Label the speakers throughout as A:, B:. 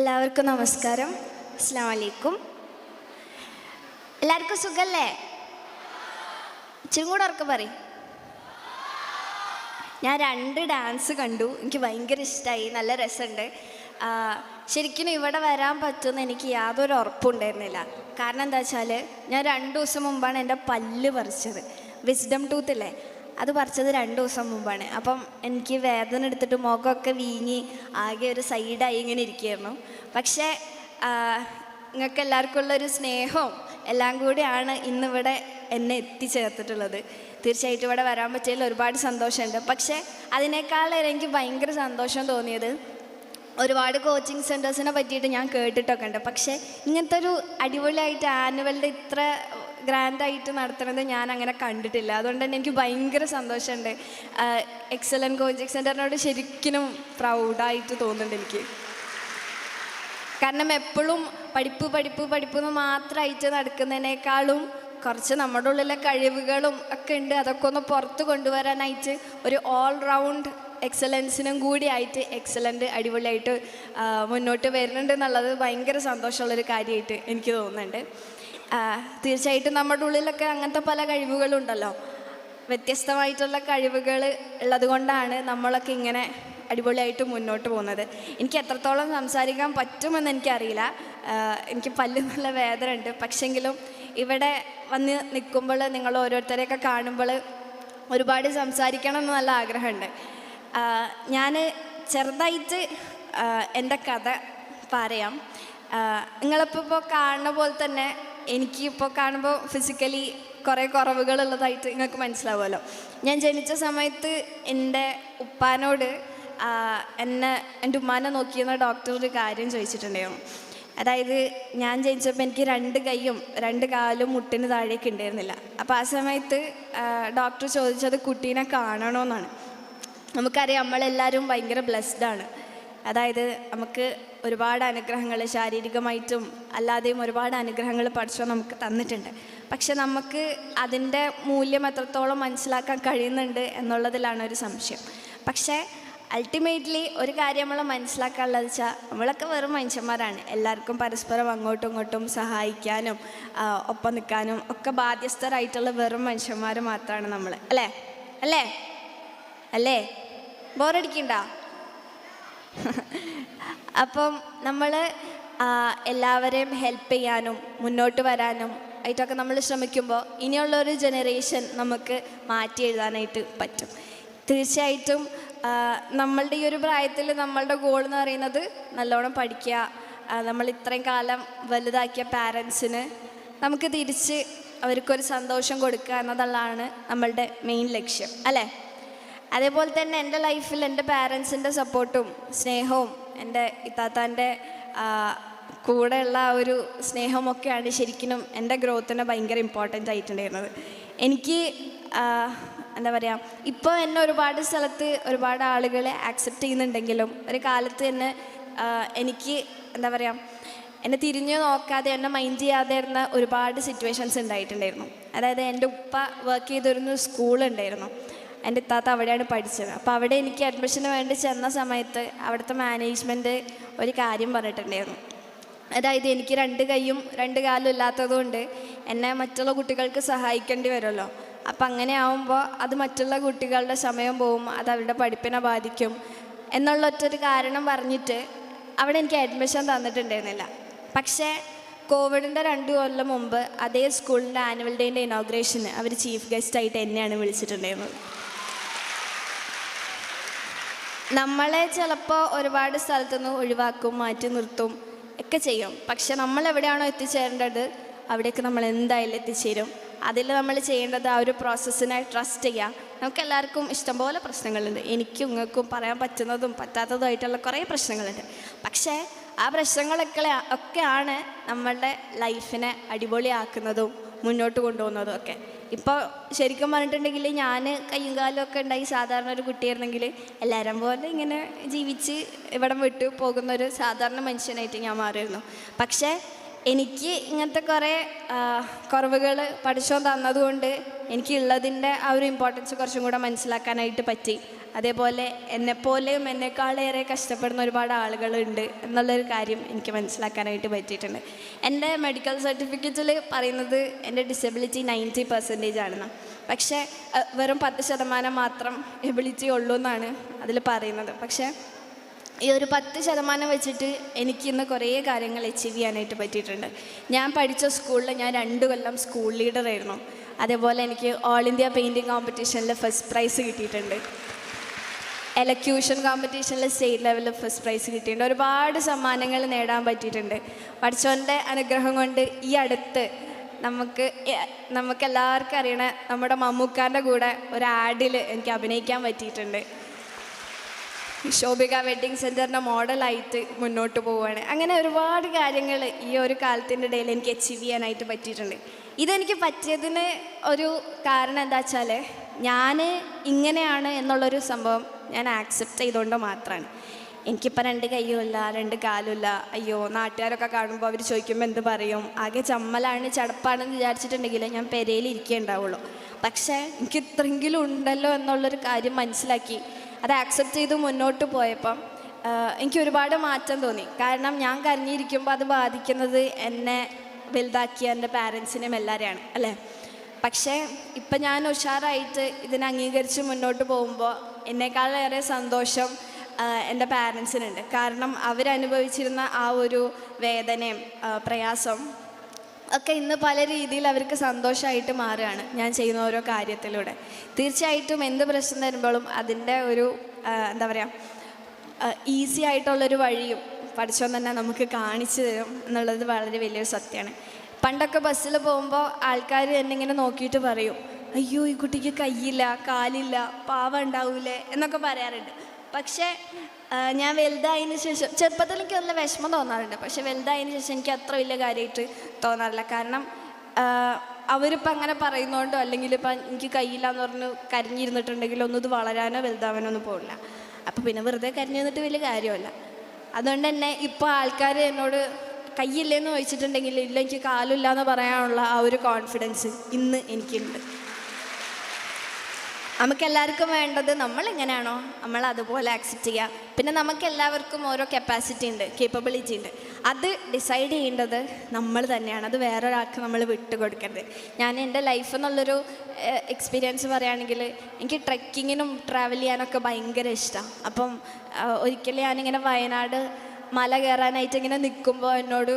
A: എല്ലാവർക്കും നമസ്കാരം. അസ്സാം എല്ലാവർക്കും സുഖല്ലേ? ഇച്ചിരി കൂടെ ഉറക്കം പറയും. ഞാൻ രണ്ട് ഡാൻസ് കണ്ടു. എനിക്ക് ഭയങ്കര ഇഷ്ടമായി നല്ല രസമുണ്ട്. ശരിക്കും ഇവിടെ വരാൻ പറ്റുമെന്ന് എനിക്ക് യാതൊരു ഉറപ്പുണ്ടായിരുന്നില്ല കാരണം എന്താ വെച്ചാൽ ഞാൻ രണ്ട് ദിവസം മുമ്പാണ് എന്റെ പല്ല് പറിച്ചത്. വിസ്ഡം ടൂത്ത് ഇല്ലേ? അത് പറിച്ചത് രണ്ട് ദിവസം മുമ്പാണ്. അപ്പം എനിക്ക് വേദന എടുത്തിട്ട് മുഖമൊക്കെ വീങ്ങി ആകെ ഒരു സൈഡായി ഇങ്ങനെ ഇരിക്കുകയായിരുന്നു. പക്ഷേ നിങ്ങൾക്ക് എല്ലാവർക്കും ഉള്ളൊരു സ്നേഹവും എല്ലാം കൂടിയാണ് ഇന്നിവിടെ എന്നെ എത്തിച്ചേർത്തിട്ടുള്ളത്. തീർച്ചയായിട്ടും ഇവിടെ വരാൻ പറ്റിയതിൽ ഒരുപാട് സന്തോഷമുണ്ട്. പക്ഷേ അതിനേക്കാൾ എനിക്ക് ഭയങ്കര സന്തോഷം തോന്നിയത് ഒരുപാട് കോച്ചിങ് സെന്റേഴ്സിനെ പറ്റിയിട്ട് ഞാൻ കേട്ടിട്ടൊക്കെ ഉണ്ട്. പക്ഷേ ഇങ്ങനത്തെ ഒരു അടിപൊളിയായിട്ട് ആനുവലിന്റെ ഇത്ര ഗ്രാൻഡായിട്ട് നടത്തുന്നത് ഞാൻ അങ്ങനെ കണ്ടിട്ടില്ല. അതുകൊണ്ട് തന്നെ എനിക്ക് ഭയങ്കര സന്തോഷമുണ്ട്. എക്സലൻ കോച്ചിങ് സെന്ററിനോട് ശരിക്കും പ്രൗഡായിട്ട് തോന്നുന്നുണ്ട് എനിക്ക്. കാരണം എപ്പോഴും പഠിപ്പ് പഠിപ്പ് പഠിപ്പ് എന്ന് മാത്രമായിട്ട് നടക്കുന്നതിനേക്കാളും കുറച്ച് നമ്മുടെ ഉള്ളിലെ കഴിവുകളും ഒക്കെ ഉണ്ട്. അതൊക്കെ ഒന്ന് പുറത്ത് കൊണ്ടുവരാനായിട്ട് ഒരു ഓൾ റൗണ്ട് എക്സലൻസിനും കൂടി ആയിട്ട് എക്സലന്റ് അടിപൊളിയായിട്ട് മുന്നോട്ട് വരുന്നുണ്ട് എന്നുള്ളത് ഭയങ്കര സന്തോഷമുള്ളൊരു കാര്യമായിട്ട് എനിക്ക് തോന്നുന്നുണ്ട്. തീർച്ചയായിട്ടും നമ്മുടെ ഉള്ളിലൊക്കെ അങ്ങനത്തെ പല കഴിവുകളുണ്ടല്ലോ. വ്യത്യസ്തമായിട്ടുള്ള കഴിവുകൾ ഉള്ളത് കൊണ്ടാണ് നമ്മളൊക്കെ ഇങ്ങനെ അടിപൊളിയായിട്ട് മുന്നോട്ട് പോകുന്നത്. എനിക്ക് എത്രത്തോളം സംസാരിക്കാൻ പറ്റുമെന്ന് എനിക്കറിയില്ല. എനിക്ക് പല്ല് നല്ല വേദന ഉണ്ട് പക്ഷെങ്കിലും ഇവിടെ വന്ന് നിൽക്കുമ്പോൾ നിങ്ങൾ ഓരോരുത്തരെയൊക്കെ കാണുമ്പോൾ ഒരുപാട് സംസാരിക്കണം എന്ന് നല്ല ആഗ്രഹമുണ്ട്. ഞാൻ ചെറുതായിട്ട് എന്റെ കഥ പറയാം. നിങ്ങളിപ്പോൾ ഇപ്പോൾ കാണുന്ന പോലെ തന്നെ എനിക്ക് ഇപ്പോൾ കാണുമ്പോൾ ഫിസിക്കലി കുറേ കുറവുകളുള്ളതായിട്ട് നിങ്ങൾക്ക് മനസ്സിലാവുമല്ലോ. ഞാൻ ജനിച്ച സമയത്ത് എന്റെ ഉപ്പാനോട് എന്നെ എന്റെ ഉമ്മാനെ നോക്കിയെന്ന ഡോക്ടർ ഒരു കാര്യം ചോദിച്ചിട്ടുണ്ടായിരുന്നു. അതായത് ഞാൻ ജനിച്ചപ്പോൾ എനിക്ക് രണ്ട് കൈയും രണ്ട് കാലും മുട്ടിന് താഴേക്ക് ഉണ്ടായിരുന്നില്ല. അപ്പോൾ ആ സമയത്ത് ഡോക്ടർ ചോദിച്ചത് കുട്ടീനെ കാണണമെന്നാണ് നമുക്കറിയാം നമ്മളെല്ലാവരും ഭയങ്കര ബ്ലെസ്ഡാണ് അതായത് നമുക്ക് ഒരുപാട് അനുഗ്രഹങ്ങൾ ശാരീരികമായിട്ടും അല്ലാതെയും ഒരുപാട് അനുഗ്രഹങ്ങൾ പഠിച്ചോ നമുക്ക് തന്നിട്ടുണ്ട്. പക്ഷെ നമുക്ക് അതിന്റെ മൂല്യം എത്രത്തോളം മനസ്സിലാക്കാൻ കഴിയുന്നുണ്ട് എന്നുള്ളതിലാണ് ഒരു സംശയം. പക്ഷേ അൾട്ടിമേറ്റ്ലി ഒരു കാര്യം നമ്മൾ മനസ്സിലാക്കാനുള്ളത് വെച്ചാൽ നമ്മളൊക്കെ വെറും മനുഷ്യന്മാരാണ്. എല്ലാവർക്കും പരസ്പരം അങ്ങോട്ടും ഇങ്ങോട്ടും സഹായിക്കാനും ഒപ്പം നിൽക്കാനും ഒക്കെ ബാധ്യസ്ഥരായിട്ടുള്ള വെറും മനുഷ്യന്മാർ മാത്രമാണ് നമ്മൾ അല്ലേ? അല്ലേ? അല്ലേ? ബോറടിക്കണ്ട? അപ്പം നമ്മൾ എല്ലാവരെയും ഹെൽപ്പ് ചെയ്യാനും മുന്നോട്ട് വരാനും ആയിട്ടൊക്കെ നമ്മൾ ശ്രമിക്കുമ്പോൾ ഇനിയുള്ള ഒരു ജനറേഷൻ നമുക്ക് മാറ്റി എഴുതാനായിട്ട് പറ്റും. തീർച്ചയായിട്ടും നമ്മളുടെ ഈ ഒരു പ്രായത്തിൽ നമ്മളുടെ ഗോൾ എന്ന് പറയുന്നത് നല്ലോണം പഠിക്കുക നമ്മൾ ഇത്രയും കാലം വലുതാക്കിയ പാരൻസിന് നമുക്ക് തിരിച്ച് അവർക്കൊരു സന്തോഷം കൊടുക്കുക എന്നതുള്ളതാണ് നമ്മളുടെ മെയിൻ ലക്ഷ്യം. അല്ലേ? അതേപോലെ തന്നെ എന്റെ ലൈഫിൽ എന്റെ പാരൻസിന്റെ സപ്പോർട്ടും സ്നേഹവും എന്റെ ഇത്താത്താന്റെ കൂടെയുള്ള ആ ഒരു സ്നേഹമൊക്കെയാണ് ശരിക്കും എന്റെ ഗ്രോത്തിന് ഭയങ്കര ഇമ്പോർട്ടന്റ് ആയിട്ടുണ്ടായിരുന്നത്. എനിക്ക് എന്താ പറയുക ഇപ്പോൾ എന്നെ ഒരുപാട് സ്ഥലത്ത് ഒരുപാട് ആളുകളെ ആക്സെപ്റ്റ് ചെയ്യുന്നുണ്ടെങ്കിലും ഒരു കാലത്ത് തന്നെ എനിക്ക് എന്താ പറയുക എന്നെ തിരിഞ്ഞു നോക്കാതെ എന്നെ മൈൻഡ് ചെയ്യാതെ ഇരുന്ന ഒരുപാട് സിറ്റുവേഷൻസ് ഉണ്ടായിട്ടുണ്ടായിരുന്നു. അതായത് എന്റെ ഉപ്പ വർക്ക് ചെയ്തിരുന്ന സ്കൂളുണ്ടായിരുന്നു. എന്റെ ഇത്താത്ത അവിടെയാണ് പഠിച്ചത്. അപ്പോൾ അവിടെ എനിക്ക് അഡ്മിഷന് വേണ്ടി ചെന്ന സമയത്ത് അവിടുത്തെ മാനേജ്മെന്റ് ഒരു കാര്യം പറഞ്ഞിട്ടുണ്ടായിരുന്നു. അതായത് എനിക്ക് രണ്ട് കൈയും രണ്ട് കാലും ഇല്ലാത്തതുകൊണ്ട് എന്നെ മറ്റുള്ള കുട്ടികൾക്ക് സഹായിക്കേണ്ടി വരുമല്ലോ. അപ്പം അങ്ങനെ ആവുമ്പോൾ അത് മറ്റുള്ള കുട്ടികളുടെ സമയം പോവും അത് അവരുടെ പഠിപ്പിനെ ബാധിക്കും എന്നുള്ള ഒറ്റൊരു കാരണം പറഞ്ഞിട്ട് അവിടെ എനിക്ക് അഡ്മിഷൻ തന്നിട്ടുണ്ടായിരുന്നില്ല. പക്ഷേ കോവിഡിന്റെ രണ്ട് കൊല്ലം മുമ്പ് അതേ സ്കൂളിന്റെ ആനുവൽ ഡേന്റെ ഇനോഗ്രേഷന് അവർ ചീഫ് ഗസ്റ്റായിട്ട് എന്നെയാണ് വിളിച്ചിട്ടുണ്ടായിരുന്നത്. നമ്മളെ ചിലപ്പോൾ ഒരുപാട് സ്ഥലത്തുനിന്ന് ഒഴിവാക്കും മാറ്റി നിർത്തും ഒക്കെ ചെയ്യും. പക്ഷെ നമ്മൾ എവിടെയാണോ എത്തിച്ചേരേണ്ടത് അവിടേക്ക് നമ്മൾ എന്തായാലും എത്തിച്ചേരും. അതിൽ നമ്മൾ ചെയ്യേണ്ടത് ആ ഒരു പ്രോസസ്സിനെ ട്രസ്റ്റ് ചെയ്യുക. നമുക്ക് എല്ലാവർക്കും ഇഷ്ടംപോലെ പ്രശ്നങ്ങളുണ്ട്. എനിക്കും നിങ്ങൾക്കും പറയാൻ പറ്റുന്നതും പറ്റാത്തതുമായിട്ടുള്ള കുറേ പ്രശ്നങ്ങളുണ്ട്. പക്ഷേ ആ പ്രശ്നങ്ങളൊക്കെ ഒക്കെയാണ് നമ്മളുടെ ലൈഫിനെ അടിപൊളിയാക്കുന്നതും മുന്നോട്ട് കൊണ്ടുപോകുന്നതും ഒക്കെ. ഇപ്പോൾ ശരിക്കും പറഞ്ഞിട്ടുണ്ടെങ്കിൽ ഞാൻ കയ്യും കാലും ഒക്കെ ഉണ്ടായി സാധാരണ ഒരു കുട്ടിയായിരുന്നെങ്കിൽ എല്ലാവരും പോലെ ഇങ്ങനെ ജീവിച്ച് ഇവിടം വിട്ട് പോകുന്ന ഒരു സാധാരണ മനുഷ്യനായിട്ട് ഞാൻ മാറിയിരുന്നു. പക്ഷേ എനിക്ക് ഇങ്ങനത്തെ കുറേ കുറവുകൾ പഠിച്ചോ തന്നതുകൊണ്ട് എനിക്കുള്ളതിന്റെ ആ ഒരു ഇമ്പോർട്ടൻസ് കുറച്ചും കൂടെ മനസ്സിലാക്കാനായിട്ട് പറ്റി. അതേപോലെ എന്നെപ്പോലെയും എന്നെക്കാളേറെ കഷ്ടപ്പെടുന്ന ഒരുപാട് ആളുകളുണ്ട് എന്നുള്ളൊരു കാര്യം എനിക്ക് മനസ്സിലാക്കാനായിട്ട് പറ്റിയിട്ടുണ്ട്. എന്റെ മെഡിക്കൽ സർട്ടിഫിക്കറ്റിൽ പറയുന്നത് എന്റെ ഡിസബിലിറ്റി നയന്റി പെർസെന്റേജ് ആണെന്ന്. പക്ഷേ വെറും പത്ത് ശതമാനം മാത്രം എബിലിറ്റി ഉള്ളൂ എന്നാണ് അതിൽ പറയുന്നത്. പക്ഷേ ഈ ഒരു പത്ത് ശതമാനം വെച്ചിട്ട് എനിക്ക് ഇന്ന് കുറേ കാര്യങ്ങൾ അച്ചീവ് ചെയ്യാനായിട്ട് പറ്റിയിട്ടുണ്ട്. ഞാൻ പഠിച്ച സ്കൂളിൽ ഞാൻ രണ്ട് കൊല്ലം സ്കൂൾ ലീഡറായിരുന്നു അതേപോലെ എനിക്ക് ഓൾ ഇന്ത്യ പെയിന്റിങ് കോമ്പറ്റീഷനിൽ ഫസ്റ്റ് പ്രൈസ് കിട്ടിയിട്ടുണ്ട്. എലക്യൂഷൻ കോമ്പറ്റീഷനിൽ സ്റ്റേറ്റ് ലെവലിൽ ഫസ്റ്റ് പ്രൈസ് കിട്ടിയിട്ടുണ്ട്. ഒരുപാട് സമ്മാനങ്ങൾ നേടാൻ പറ്റിയിട്ടുണ്ട്. പഠിച്ചവന്റെ അനുഗ്രഹം കൊണ്ട് ഈ അടുത്ത് നമുക്ക് നമുക്ക് എല്ലാവർക്കും അറിയണ നമ്മുടെ മമ്മൂക്കാന്റെ കൂടെ ഒരു ആഡിൽ എനിക്ക് അഭിനയിക്കാൻ പറ്റിയിട്ടുണ്ട്. ശോഭിക വെഡ്ഡിങ് സെന്ററിന്റെ മോഡലായിട്ട് മുന്നോട്ട് പോവുകയാണ്. അങ്ങനെ ഒരുപാട് കാര്യങ്ങൾ ഈ ഒരു കാലത്തിന്റെ ഇടയിൽ എനിക്ക് അച്ചീവ് ചെയ്യാനായിട്ട് പറ്റിയിട്ടുണ്ട്. ഇതെനിക്ക് പറ്റിയതിന് ഒരു കാരണം എന്താ വെച്ചാൽ ഞാൻ ഇങ്ങനെയാണ് എന്നുള്ളൊരു സംഭവം ഞാൻ ആക്സെപ്റ്റ് ചെയ്തുകൊണ്ട് മാത്രമാണ് എനിക്കിപ്പോൾ രണ്ട് കയ്യുമില്ല രണ്ട് കാലുമില്ല അയ്യോ നാട്ടുകാരൊക്കെ കാണുമ്പോൾ അവർ ചോദിക്കുമ്പോൾ എന്ത് പറയും? ആകെ ചമ്മലാണ് ചടപ്പാണെന്ന് വിചാരിച്ചിട്ടുണ്ടെങ്കിൽ ഞാൻ പെരയിൽ ഇരിക്കേണ്ടാവുള്ളൂ പക്ഷേ എനിക്ക് ഇത്രയെങ്കിലും ഉണ്ടല്ലോ എന്നുള്ളൊരു കാര്യം മനസ്സിലാക്കി. അത് ആക്സെപ്റ്റ് ചെയ്ത് മുന്നോട്ട് പോയപ്പം എനിക്ക് ഒരുപാട് മാറ്റം തോന്നി. കാരണം ഞാൻ കരഞ്ഞിരിക്കുമ്പോൾ അത് ബാധിക്കുന്നത് എന്നെ വലുതാക്കിയ എന്റെ പാരൻസിനെയും എല്ലാവരെയാണ് അല്ലേ? പക്ഷേ ഇപ്പം ഞാൻ ഉഷാറായിട്ട് ഇതിനെ അംഗീകരിച്ച് മുന്നോട്ട് പോകുമ്പോൾ എന്നെക്കാളേറെ സന്തോഷം എന്റെ പാരൻസിനുണ്ട്. കാരണം അവരനുഭവിച്ചിരുന്ന ആ ഒരു വേദനയും പ്രയാസം ഒക്കെ ഇന്ന് പല രീതിയിൽ അവർക്ക് സന്തോഷമായിട്ട് മാറുകയാണ് ഞാൻ ചെയ്യുന്ന ഓരോ കാര്യത്തിലൂടെ. തീർച്ചയായിട്ടും എന്ത് പ്രശ്നം വരുമ്പോഴും അതിന്റെ ഒരു എന്താ പറയുക ഈസി ആയിട്ടുള്ളൊരു വഴിയും പഠിച്ചോൻ തന്നെ നമുക്ക് കാണിച്ചു തരും എന്നുള്ളത് വളരെ വലിയൊരു സത്യമാണ്. പണ്ടൊക്കെ ബസ്സിൽ പോകുമ്പോൾ ആൾക്കാർ എന്നെ ഇങ്ങനെ നോക്കിയിട്ട് പറയും അയ്യോ ഈ കുട്ടിക്ക് കയ്യില്ല കാലില്ല പാവ ഉണ്ടാവൂലേ എന്നൊക്കെ പറയാറുണ്ട്. പക്ഷേ ഞാൻ വലുതായതിനു ശേഷം ചെറുപ്പത്തിൽ എനിക്ക് നല്ല വിഷമം തോന്നാറുണ്ട്. പക്ഷെ വലുതായതിനു ശേഷം എനിക്ക് അത്ര വലിയ കാര്യമായിട്ട് തോന്നാറില്ല. കാരണം അവരിപ്പോൾ അങ്ങനെ പറയുന്നതുകൊണ്ടോ അല്ലെങ്കിൽ ഇപ്പം എനിക്ക് കയ്യില്ല എന്ന് പറഞ്ഞ് കരഞ്ഞിരുന്നിട്ടുണ്ടെങ്കിൽ ഒന്നും ഇത് വളരാനോ വലുതാവാനോ ഒന്നും പോകില്ല അപ്പോൾ പിന്നെ വെറുതെ കരഞ്ഞു വലിയ കാര്യമല്ല. അതുകൊണ്ട് തന്നെ ഇപ്പോൾ ആൾക്കാർ എന്നോട് കയ്യില്ലെന്ന് ചോദിച്ചിട്ടുണ്ടെങ്കിൽ ഇല്ല എനിക്ക് കാലില്ല എന്ന് പറയാനുള്ള ആ ഒരു കോൺഫിഡൻസ് ഇന്ന് എനിക്കുണ്ട്. നമുക്ക് എല്ലാവർക്കും വേണ്ടത് നമ്മൾ എങ്ങനെയാണോ നമ്മൾ അതുപോലെ ആക്സെപ്റ്റ് ചെയ്യുക പിന്നെ നമുക്ക് എല്ലാവർക്കും ഓരോ കപ്പാസിറ്റി ഉണ്ട് കേപ്പബിലിറ്റി ഉണ്ട്. അത് ഡിസൈഡ് ചെയ്യേണ്ടത് നമ്മൾ തന്നെയാണ്. അത് വേറൊരാൾക്ക് നമ്മൾ വിട്ടു കൊടുക്കരുത്. ഞാൻ എന്റെ ലൈഫ് എന്നുള്ളൊരു എക്സ്പീരിയൻസ് പറയുകയാണെങ്കിൽ എനിക്ക് ട്രക്കിങ്ങിനും ട്രാവൽ ചെയ്യാനൊക്കെ ഭയങ്കര ഇഷ്ടമാണ് അപ്പം ഒരിക്കലും ഞാനിങ്ങനെ വയനാട് മല കയറാനായിട്ട് ഇങ്ങനെ നിൽക്കുമ്പോൾ എന്നോട്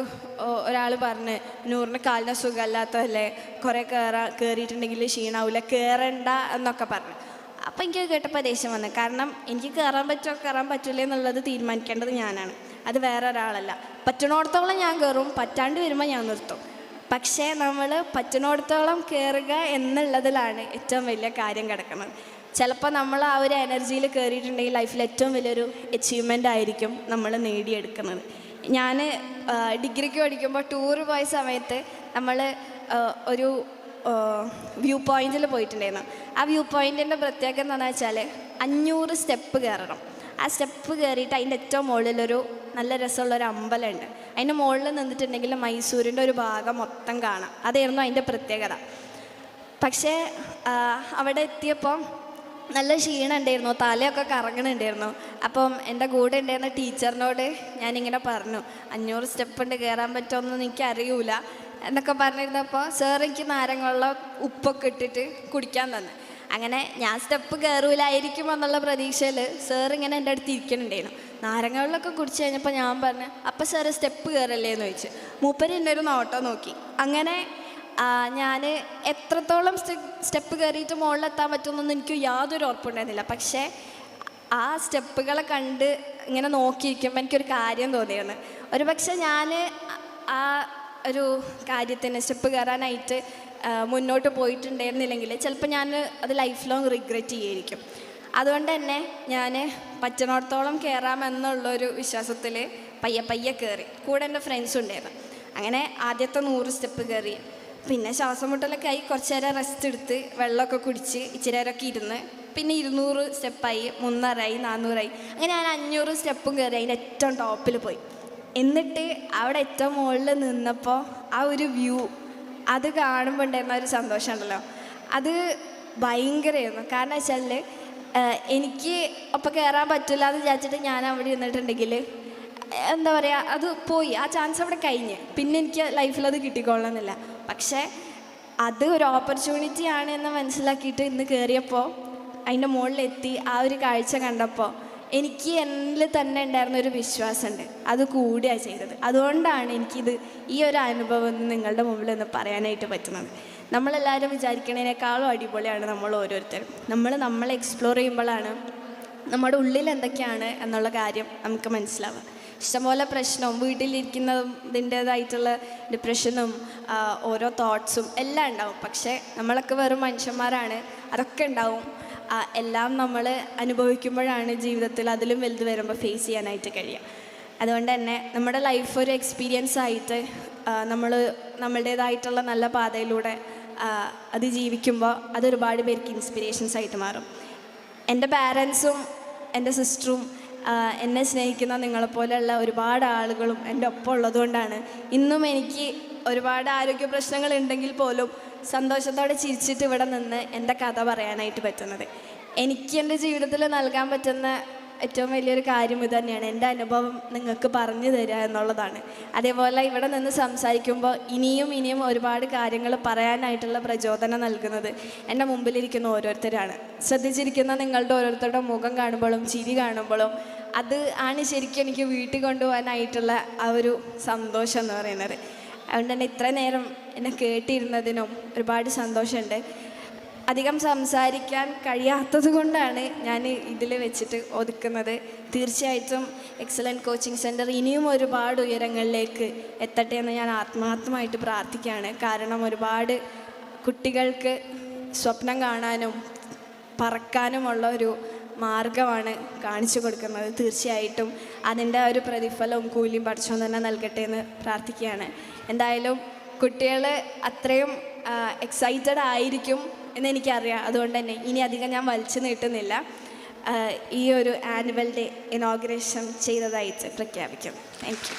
A: ഒരാൾ പറഞ്ഞ് നൂറിന് കാലിന് സുഖമല്ലാത്തതല്ലേ? കുറേ കയറാ കയറിയിട്ടുണ്ടെങ്കിൽ ക്ഷീണാവില്ല കയറണ്ട എന്നൊക്കെ പറഞ്ഞു. അപ്പോൾ എനിക്ക് കേട്ടപ്പോൾ ദേഷ്യം വന്നു. കാരണം എനിക്ക് കയറാൻ പറ്റുമോ കയറാൻ പറ്റില്ല എന്നുള്ളത് തീരുമാനിക്കേണ്ടത് ഞാനാണ്. അത് വേറെ ഒരാളല്ല. പറ്റണോടത്തോളം ഞാൻ കയറും പറ്റാണ്ട് വരുമ്പോൾ ഞാൻ നിർത്തും. പക്ഷേ നമ്മൾ പറ്റണോടത്തോളം കയറുക എന്നുള്ളതിലാണ് ഏറ്റവും വലിയ കാര്യം കിടക്കുന്നത്. ചിലപ്പോൾ നമ്മൾ ആ ഒരു എനർജിയിൽ കയറിയിട്ടുണ്ടെങ്കിൽ ലൈഫിൽ ഏറ്റവും വലിയൊരു അച്ചീവ്മെന്റ് ആയിരിക്കും നമ്മൾ നേടിയെടുക്കുന്നത്. ഞാൻ ഡിഗ്രിക്ക് പഠിക്കുമ്പോൾ ടൂർ പോയ സമയത്ത് നമ്മൾ ഒരു വ്യൂ പോയിന്റിൽ പോയിട്ടുണ്ടായിരുന്നു. ആ വ്യൂ പോയിന്റിന്റെ പ്രത്യേകത എന്താണെന്ന് വെച്ചാൽ അഞ്ഞൂറ് സ്റ്റെപ്പ് കയറണം. ആ സ്റ്റെപ്പ് കയറിയിട്ട് അതിന്റെ ഏറ്റവും മുകളിലൊരു നല്ല രസമുള്ളൊരു അമ്പലമുണ്ട്. അതിന്റെ മുകളിൽ നിന്നിട്ടുണ്ടെങ്കിൽ മൈസൂരിന്റെ ഒരു ഭാഗം മൊത്തം കാണാം. അതായിരുന്നു അതിന്റെ പ്രത്യേകത. പക്ഷേ അവിടെ എത്തിയപ്പോൾ നല്ല ക്ഷീണം ഉണ്ടായിരുന്നു തലയൊക്കെ കറങ്ങണുണ്ടായിരുന്നു. അപ്പം എന്റെ കൂടെ ഉണ്ടായിരുന്ന ടീച്ചറിനോട് ഞാനിങ്ങനെ പറഞ്ഞു അഞ്ഞൂറ് സ്റ്റെപ്പ് ഉണ്ട് കയറാൻ പറ്റുമെന്ന് എനിക്ക് അറിയൂല എന്നൊക്കെ പറഞ്ഞിരുന്നപ്പോൾ സാർ എനിക്ക് നാരങ്ങവെള്ളം ഉപ്പൊക്കെ ഇട്ടിട്ട് കുടിക്കാൻ തന്നെ. അങ്ങനെ ഞാൻ സ്റ്റെപ്പ് കയറൂലായിരിക്കും എന്നുള്ള പ്രതീക്ഷയിൽ സാർ ഇങ്ങനെ എന്റെ അടുത്ത് ഇരിക്കണുണ്ടായിരുന്നു നാരങ്ങ വെള്ളമൊക്കെ കുടിച്ച് കഴിഞ്ഞപ്പോൾ ഞാൻ പറഞ്ഞു അപ്പം സാറ് സ്റ്റെപ്പ് കയറല്ലേ എന്ന് ചോദിച്ചു. മൂപ്പര് എന്റെ ഒരു നോട്ടം നോക്കി. അങ്ങനെ ഞാൻ എത്രത്തോളം സ്റ്റെപ്പ് കയറിയിട്ട് മുകളിലെത്താൻ പറ്റുമെന്നൊന്നും എനിക്ക് യാതൊരു ഉറപ്പുണ്ടായിരുന്നില്ല. പക്ഷേ ആ സ്റ്റെപ്പുകളെ കണ്ട് ഇങ്ങനെ നോക്കിയിരിക്കുമ്പോൾ എനിക്കൊരു കാര്യം തോന്നിയാണ് ഒരു പക്ഷേ ഞാൻ ആ ഒരു കാര്യത്തിന് സ്റ്റെപ്പ് കയറാനായിട്ട് മുന്നോട്ട് പോയിട്ടുണ്ടായിരുന്നില്ലെങ്കിൽ ചിലപ്പോൾ ഞാൻ അത് ലൈഫ് ലോങ് റിഗ്രറ്റ് ചെയ്യായിരിക്കും. അതുകൊണ്ട് തന്നെ ഞാൻ പറ്റണോടത്തോളം കയറാമെന്നുള്ളൊരു വിശ്വാസത്തിൽ പയ്യെ പയ്യെ കയറി കൂടെ എന്റെ ഫ്രണ്ട്സും ഉണ്ടായിരുന്നു. അങ്ങനെ ആദ്യത്തെ നൂറ് സ്റ്റെപ്പ് കയറി പിന്നെ ശ്വാസം മുട്ടലൊക്കെ ആയി കുറച്ച് നേരം റെസ്റ്റ് എടുത്ത് വെള്ളമൊക്കെ കുടിച്ച് ഇച്ചിരി നേരമൊക്കെ ഇരുന്ന് പിന്നെ ഇരുന്നൂറ് സ്റ്റെപ്പായി മുന്നൂറായി നാന്നൂറായി. അങ്ങനെ ഞാൻ അഞ്ഞൂറ് സ്റ്റെപ്പും കയറി അതിന്റെ ഏറ്റവും ടോപ്പിൽ പോയി. എന്നിട്ട് അവിടെ ഏറ്റവും മുകളിൽ നിന്നപ്പോൾ ആ ഒരു വ്യൂ അത് കാണുമ്പോൾ ഉണ്ടായിരുന്ന ഒരു സന്തോഷമുണ്ടല്ലോ അത് ഭയങ്കരമായിരുന്നു. കാരണം വെച്ചാൽ എനിക്ക് ഒപ്പം കയറാൻ പറ്റില്ല എന്ന് വിചാരിച്ചിട്ട് ഞാൻ അവിടെ ഇരുന്നിട്ടുണ്ടെങ്കിൽ എന്താ പറയുക അത് പോയി. ആ ചാൻസ് അവിടെ കഴിഞ്ഞ്. പിന്നെ എനിക്ക് ലൈഫിൽ അത് കിട്ടിക്കൊള്ളണമെന്നില്ല. പക്ഷേ അത് ഒരു ഓപ്പർച്യൂണിറ്റി ആണ് എന്ന് മനസ്സിലാക്കിയിട്ട് ഇന്ന് കയറിയപ്പോൾ അതിന്റെ മുകളിലെത്തി ആ ഒരു കാഴ്ച കണ്ടപ്പോൾ എനിക്ക് എന്നിൽ തന്നെ ഉണ്ടായിരുന്ന ഒരു വിശ്വാസമുണ്ട്. അത് കൂടിയാണ് ചെയ്തത്. അതുകൊണ്ടാണ് എനിക്കിത് ഈ ഒരു അനുഭവം നിങ്ങളുടെ മുമ്പിൽ ഒന്ന് പറയാനായിട്ട് പറ്റുന്നത്. നമ്മളെല്ലാവരും വിചാരിക്കണതിനേക്കാളും അടിപൊളിയാണ് നമ്മൾ ഓരോരുത്തരും. നമ്മൾ നമ്മളെ എക്സ്പ്ലോർ ചെയ്യുമ്പോഴാണ് നമ്മുടെ ഉള്ളിൽ എന്തൊക്കെയാണ് എന്നുള്ള കാര്യം നമുക്ക് മനസ്സിലാവുക. ഇഷ്ടംപോലെ പ്രശ്നവും വീട്ടിലിരിക്കുന്നതിന്റേതായിട്ടുള്ള ഡിപ്രഷനും ഓരോ തോട്ട്സും എല്ലാം ഉണ്ടാവും. പക്ഷേ നമ്മളൊക്കെ വെറും മനുഷ്യന്മാരാണ്. അതൊക്കെ ഉണ്ടാവും. എല്ലാം നമ്മൾ അനുഭവിക്കുമ്പോഴാണ് ജീവിതത്തിൽ അതിലും വലുത് വരുമ്പോൾ ഫേസ് ചെയ്യാനായിട്ട് കഴിയുക. അതുകൊണ്ട് തന്നെ നമ്മുടെ ലൈഫ് ഒരു എക്സ്പീരിയൻസ് ആയിട്ട് നമ്മൾ നമ്മളുടേതായിട്ടുള്ള നല്ല പാതയിലൂടെ അത് ജീവിക്കുമ്പോൾ അത് ഒരുപാട് പേർക്ക് ഇൻസ്പിറേഷൻസ് ആയിട്ട് മാറും. എന്റെ പാരൻസും എന്റെ സിസ്റ്ററും എന്നെ സ്നേഹിക്കുന്ന നിങ്ങളെപ്പോലെയുള്ള ഒരുപാട് ആളുകളും എന്റെ ഒപ്പം ഉള്ളതുകൊണ്ടാണ്. ഇന്നും എനിക്ക് ഒരുപാട് ആരോഗ്യ പ്രശ്നങ്ങൾ ഉണ്ടെങ്കിൽ പോലും സന്തോഷത്തോടെ ചിരിച്ചിട്ട് ഇവിടെ നിന്ന് എന്റെ കഥ പറയാനായിട്ട് പറ്റുന്നത്. എനിക്ക് എന്റെ ജീവിതത്തിൽ നൽകാൻ പറ്റുന്ന ഏറ്റവും വലിയൊരു കാര്യം ഇത് തന്നെയാണ് എന്റെ അനുഭവം നിങ്ങൾക്ക് പറഞ്ഞു തരിക എന്നുള്ളതാണ്. അതേപോലെ ഇവിടെ നിന്ന് സംസാരിക്കുമ്പോൾ ഇനിയും ഇനിയും ഒരുപാട് കാര്യങ്ങൾ പറയാനായിട്ടുള്ള പ്രചോദനം നൽകുന്നത് എന്റെ മുമ്പിലിരിക്കുന്ന ഓരോരുത്തരാണ്. ശ്രദ്ധിച്ചിരിക്കുന്ന നിങ്ങളുടെ ഓരോരുത്തരുടെ മുഖം കാണുമ്പോഴും ചിരി കാണുമ്പോഴും അത് ആണ് ശരിക്കും എനിക്ക് വീട്ടിൽ കൊണ്ടുപോകാനായിട്ടുള്ള ആ ഒരു സന്തോഷം എന്ന് പറയുന്നത്. അതുകൊണ്ട് തന്നെ ഇത്ര നേരം എന്നെ കേട്ടിരുന്നതിനും ഒരുപാട് സന്തോഷമുണ്ട്. അധികം സംസാരിക്കാൻ കഴിയാത്തത് കൊണ്ടാണ് ഞാൻ ഇതിൽ വെച്ചിട്ട് ഒതുക്കുന്നത്. തീർച്ചയായിട്ടും എക്സലന്റ് കോച്ചിങ് സെന്റർ ഇനിയും ഒരുപാട് ഉയരങ്ങളിലേക്ക് എത്തട്ടെ എന്ന് ഞാൻ ആത്മാർത്ഥമായിട്ട് പ്രാർത്ഥിക്കുകയാണ്. കാരണം ഒരുപാട് കുട്ടികൾക്ക് സ്വപ്നം കാണാനും പറക്കാനുമുള്ള ഒരു മാർഗമാണ് കാണിച്ചു കൊടുക്കുന്നത്. തീർച്ചയായിട്ടും അതിന്റെ ഒരു പ്രതിഫലവും കൂലിയും പഠിച്ചോ തന്നെ നൽകട്ടെ എന്ന് പ്രാർത്ഥിക്കുകയാണ്. എന്തായാലും കുട്ടികൾ അത്രയും എക്സൈറ്റഡ് ആയിരിക്കും. എന്ന് എനിക്കറിയാം അതുകൊണ്ട് തന്നെ ഇനി അധികം ഞാൻ വലിച്ചു നീട്ടുന്നില്ല. ഈ ഒരു ആനുവൽ ഡേ ഇനോഗ്രേഷൻ ചെയ്തതായിട്ട് പ്രഖ്യാപിക്കും താങ്ക്